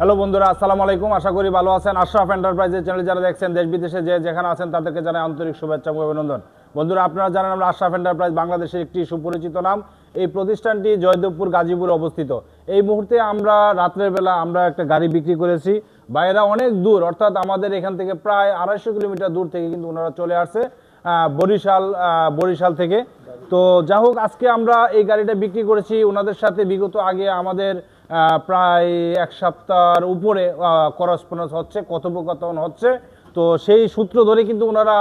Hello বন্ধুরা, আসসালামু আলাইকুম। আশা করি ভালো আছেন। আশরাফ এন্টারপ্রাইজের চ্যানেল যারা দেখছেন, দেশ বিদেশে যে যেখানে আছেন, তাদেরকে জানাই আন্তরিক শুভেচ্ছা এবং অভিনন্দন। বন্ধুরা, আপনারা জানেন আমরা আশরাফ এন্টারপ্রাইজ বাংলাদেশের একটি সুপরিচিত নাম। এই প্রতিষ্ঠানটি জয়দেবপুর, গাজীপুরে অবস্থিত। এই মুহূর্তে আমরা রাত্রের বেলা আমরা একটা গাড়ি বিক্রি করেছি। বাইরা অনেক দূর, অর্থাৎ আমাদের এখান থেকে প্রায় আড়াইশো কিলোমিটার দূর থেকে কিন্তু ওনারা চলে আসছে বরিশাল বরিশাল থেকে। তো যা হোক, আজকে আমরা এই গাড়িটা বিক্রি করেছি। ওনাদের সাথে বিগত আগে আমাদের প্রায় এক সপ্তাহের উপরে করসপন্ডেন্স হচ্ছে, কথোপকথন হচ্ছে। তো সেই সূত্র ধরে কিন্তু ওনারা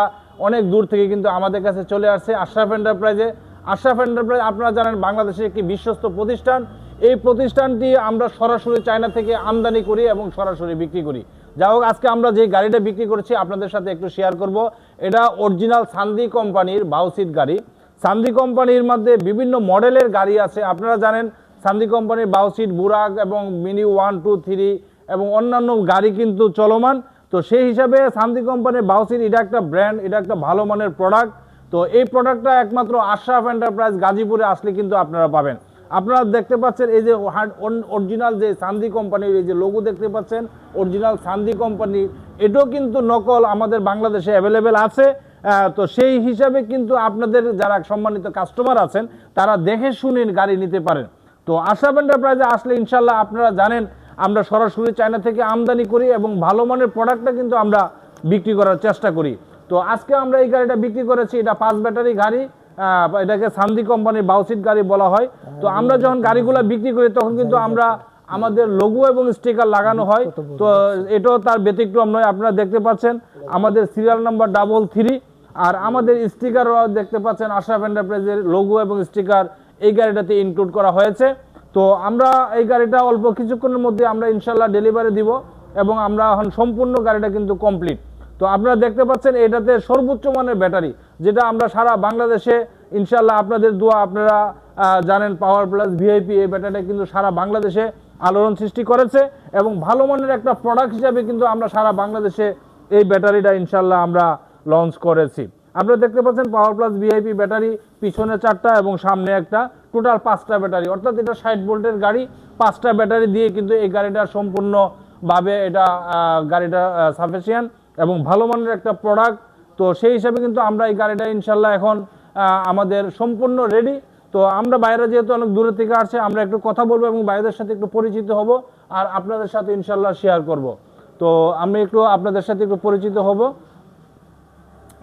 অনেক দূর থেকে কিন্তু আমাদের কাছে চলে আসছে আশরাফ এন্টারপ্রাইজে আশরাফ এন্টারপ্রাইজ আপনারা জানেন বাংলাদেশের একটি বিশ্বস্ত প্রতিষ্ঠান। এই প্রতিষ্ঠানটি আমরা সরাসরি চায়না থেকে আমদানি করি এবং সরাসরি বিক্রি করি। যা হোক, আজকে আমরা যে গাড়িটা বিক্রি করেছি, আপনাদের সাথে একটু শেয়ার করব। এটা অরিজিনাল সান্দি কোম্পানির বাউসিট গাড়ি। সান্দি কোম্পানির মধ্যে বিভিন্ন মডেলের গাড়ি আছে। আপনারা জানেন সান্দি কোম্পানির বাউসিট বুরাক এবং মিনি ওয়ান, টু, থ্রি এবং অন্যান্য গাড়ি কিন্তু চলমান। তো সেই হিসাবে সান্দি কোম্পানির বাউসিট, এটা একটা ব্র্যান্ড এটা একটা ভালো মানের প্রোডাক্ট তো এই প্রোডাক্টটা একমাত্র আশরাফ এন্টারপ্রাইজ গাজীপুরে আসলে কিন্তু আপনারা পাবেন। আপনারা দেখতে পাচ্ছেন এই যে অরিজিনাল যে সান্দি কোম্পানির এই যে লোগো দেখতে পাচ্ছেন অরিজিনাল সান্দি কোম্পানি, এটাও কিন্তু নকল আমাদের বাংলাদেশে অ্যাভেলেবেল আছে। তো সেই হিসাবে কিন্তু আপনাদের যারা সম্মানিত কাস্টমার আছেন, তারা দেখে শুনে গাড়ি নিতে পারেন। তো আশরাফ এন্টারপ্রাইজে আসলে ইনশাল্লাহ আপনারা জানেন, আমরা সরাসরি চায়না থেকে আমদানি করি এবং ভালো মানের প্রোডাক্টটা কিন্তু আমরা বিক্রি করার চেষ্টা করি। তো আজকে আমরা এই গাড়িটা বিক্রি করেছি, এটা পাঁচ ব্যাটারি গাড়ি এটাকে সান্দি কোম্পানির বাউসিট গাড়ি বলা হয়। তো আমরা যখন গাড়িগুলো বিক্রি করি, তখন কিন্তু আমরা আমাদের লোগো এবং স্টিকার লাগানো হয়। তো এটাও তার ব্যতিক্রম নয়, আপনারা দেখতে পাচ্ছেন, আমাদের সিরিয়াল নাম্বার ডাবল থ্রি আর আমাদের স্টিকারও দেখতে পাচ্ছেন আশরাফ এন্টারপ্রাইজের লোগো এবং স্টিকার এই গাড়িটাতে ইনক্লুড করা হয়েছে। তো আমরা এই গাড়িটা অল্প কিছুক্ষণের মধ্যে আমরা ইনশাল্লাহ ডেলিভারি দিব এবং আমরা এখন সম্পূর্ণ গাড়িটা কিন্তু কমপ্লিট তো আপনারা দেখতে পাচ্ছেন এটাতে সর্বোচ্চ মানের ব্যাটারি, যেটা আমরা সারা বাংলাদেশে ইনশাল্লাহ আপনাদের দোয়া আপনারা জানেন পাওয়ার প্লাস ভিআইপি এই ব্যাটারিটা কিন্তু সারা বাংলাদেশে আলোড়ন সৃষ্টি করেছে এবং ভালো মানের একটা প্রোডাক্ট হিসাবে কিন্তু আমরা সারা বাংলাদেশে এই ব্যাটারিটা ইনশাল্লাহ আমরা লঞ্চ করেছি। আপনারা দেখতে পাচ্ছেন পাওয়ার প্লাস ভিআইপি ব্যাটারি পিছনে চারটা এবং সামনে একটা টোটাল পাঁচটা ব্যাটারি অর্থাৎ এটা ষাট ভোল্টের গাড়ি, পাঁচটা ব্যাটারি দিয়ে কিন্তু এই গাড়িটা সম্পূর্ণভাবে এটা গাড়িটা সাফিসিয়েন্ট এবং ভালো মানের একটা প্রোডাক্ট তো সেই হিসাবে কিন্তু আমরা এই গাড়িটা ইনশাল্লাহ এখন আমাদের সম্পূর্ণ রেডি তো আমরা বাইরে যেহেতু অনেক দূরে থেকে আসছে, আমরা একটু কথা বলব এবং বাইরের সাথে একটু পরিচিত হব আর আপনাদের সাথে ইনশাল্লাহ শেয়ার করব। তো আমি একটু আপনাদের সাথে একটু পরিচিত হব।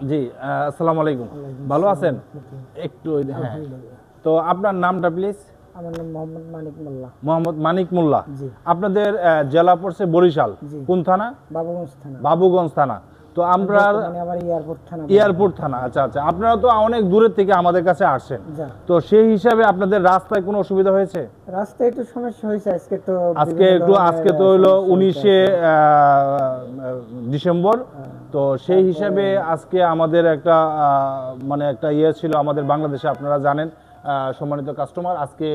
জি আসসালামু আলাইকুম। ভালো আছেন? একটু হ্যাঁ। তো আপনার নামটা প্লিজ আমার নাম মোহাম্মদ মানিক মোল্লা। মোহাম্মদ মানিক মোল্লা। জি। আপনাদের জেলা পড়ছে বরিশাল। কোন থানা? বাবুগঞ্জ থানা। বাবুগঞ্জ থানা। তো আমরা এয়ারপোর্ট থানা আচ্ছা আচ্ছা। আপনারা তো অনেক দূরের থেকে আমাদের কাছে আসছেন। যা। তো সেই হিসাবে আপনাদের রাস্তায় কোনো অসুবিধা হয়েছে? রাস্তায় একটু সমস্যা হয়েছে আজকে তো আজকে একটু আজকে তো হয়েছে। উনিশে ডিসেম্বর। তো সেই হিসাবে আজকে আমাদের একটা আহ, মানে একটা ইয়ে ছিল আমাদের বাংলাদেশে আপনারা জানেন সম্মানিত কাস্টমার আজকে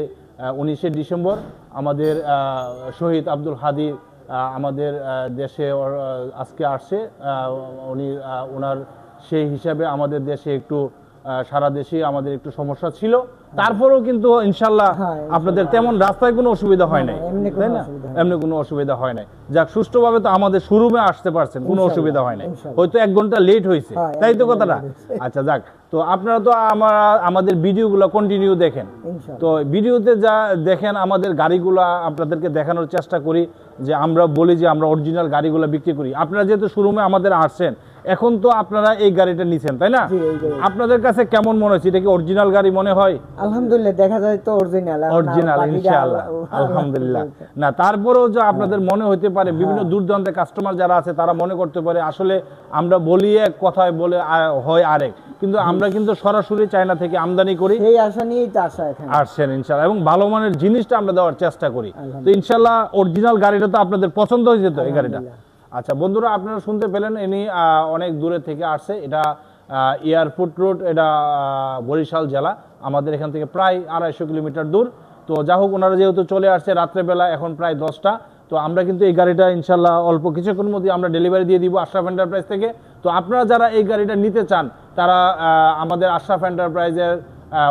উনিশে ডিসেম্বর আমাদের আহ, শহীদ আব্দুল হাদি আহ, আমাদের দেশে আজকে আসছে উনি ওনার সেই হিসাবে আমাদের দেশে একটু সারা দেশে আমাদের একটু সমস্যা ছিল। তারপরেও কিন্তু ইনশাল্লাহ হ্যাঁ, আপনাদের তেমন রাস্তায় কোনো অসুবিধা হয় নাই। কোনো তাই না? এমনি কোনো অসুবিধা হয় নাই। যাক সুষ্ঠুভাবে তো আমাদের শোরুমে আসতে পারছেন কোনো অসুবিধা হয় নাই। হয়তো এক ঘণ্টা লেট হয়েছে। হ্যাঁ, তাই তো কথাটা? আচ্ছা যাক। তো আপনারা তো আমার আমাদের ভিডিওগুলো কন্টিনিউ দেখেন। তো ভিডিওতে যা দেখেন আমাদের গাড়িগুলা আপনাদেরকে দেখানোর চেষ্টা করি যে আমরা বলি যে আমরা অরিজিনাল গাড়িগুলো বিক্রি করি। আপনারা যেহেতু শোরুমে আমাদের আসছেন এখন তো আপনারা এই গাড়িটা নিছেন তাই না। আপনাদের কাছে কেমন মনে হচ্ছে? এটা কি অরিজিনাল গাড়ি মনে হয়? আলহামদুলিল্লাহ দেখা যায় তো অরিজিনাল অরিজিনাল ইনশাআল্লাহ। আলহামদুলিল্লাহ। না তারপরেও যে আপনাদের মনে হতে পারে বিভিন্ন দূর দূরান্তের কাস্টমার যারা আছে তারা মনে করতে পারে আসলে আমরা বলি এক কথায় বলে হয় আরেক। কিন্তু আমরা কিন্তু সরাসরি চায়না থেকে আমদানি করি। এই আশা নিয়েই তো আসা এখানে। আসছেন ইনশাল্লাহ এবং ভালো মানের জিনিসটা আমরা দেওয়ার চেষ্টা করি। তো। ইনশাল্লাহ অরিজিনাল গাড়িটা তো আপনাদের পছন্দ হয়েছে তো এই গাড়িটা? আচ্ছা বন্ধুরা আপনারা শুনতে পেলেন ইনি অনেক দূরে থেকে আসছে। এটা এয়ারপোর্ট রোড এটা বরিশাল জেলা। আমাদের এখান থেকে প্রায় আড়াইশো কিলোমিটার দূর। তো যা হোক ওনারা যেহেতু চলে আসছে রাত্রেবেলা এখন প্রায় দশটা। তো আমরা কিন্তু এই গাড়িটা ইনশাল্লাহ অল্প কিছুক্ষণ মধ্যে আমরা ডেলিভারি দিয়ে দিব আশরাফ এন্টারপ্রাইজ থেকে। তো আপনারা যারা এই গাড়িটা নিতে চান তারা আমাদের আশরাফ এন্টারপ্রাইজের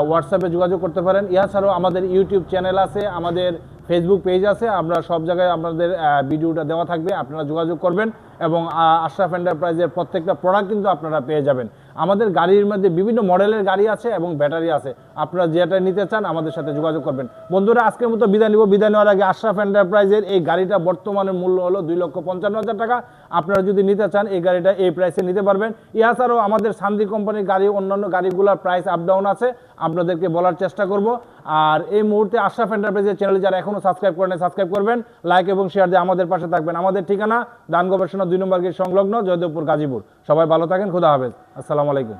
হোয়াটসঅ্যাপে যোগাযোগ করতে পারেন। ইহা ছাড়াও আমাদের ইউটিউব চ্যানেল আছে, আমাদের ফেসবুক পেজ আছে। আমরা সব জায়গায় আমাদের ভিডিওটা দেওয়া থাকবে, আপনারা যোগাযোগ করবেন এবং আশরাফ এন্টারপ্রাইজের প্রত্যেকটা প্রোডাক্ট কিন্তু আপনারা পেয়ে যাবেন। আমাদের গাড়ির মধ্যে বিভিন্ন মডেলের গাড়ি আছে এবং ব্যাটারি আছে। আপনারা যেটা নিতে চান, আমাদের সাথে যোগাযোগ করবেন। বন্ধুরা, আজকের মতো বিদায় নিব। বিদায় নেওয়ার আগে আশরাফ এন্টারপ্রাইজের এই গাড়িটা বর্তমানে মূল্য হলো দুই লক্ষ পঞ্চান্ন হাজার টাকা। আপনারা যদি নিতে চান, এই গাড়িটা এই প্রাইসে নিতে পারবেন। এছাড়াও আমাদের শান্তি কোম্পানির গাড়ি, অন্যান্য গাড়িগুলোর প্রাইস আপ ডাউন আছে। আপনাদেরকে বলার চেষ্টা করব। আর এই মুহূর্তে আশরাফ এন্টারপ্রাইজের চ্যানেল যারা এখনও সাবস্ক্রাইব করেন সাবস্ক্রাইব করবেন। লাইক এবং শেয়ার দিয়ে আমাদের পাশে থাকবেন। আমাদের ঠিকানা দান গবেষণা দুই নম্বর সংলগ্ন জয়দেবপুর গাজীপুর। সবাই ভালো থাকেন খুদা হাফেজ। আসসালামু আলাইকুম।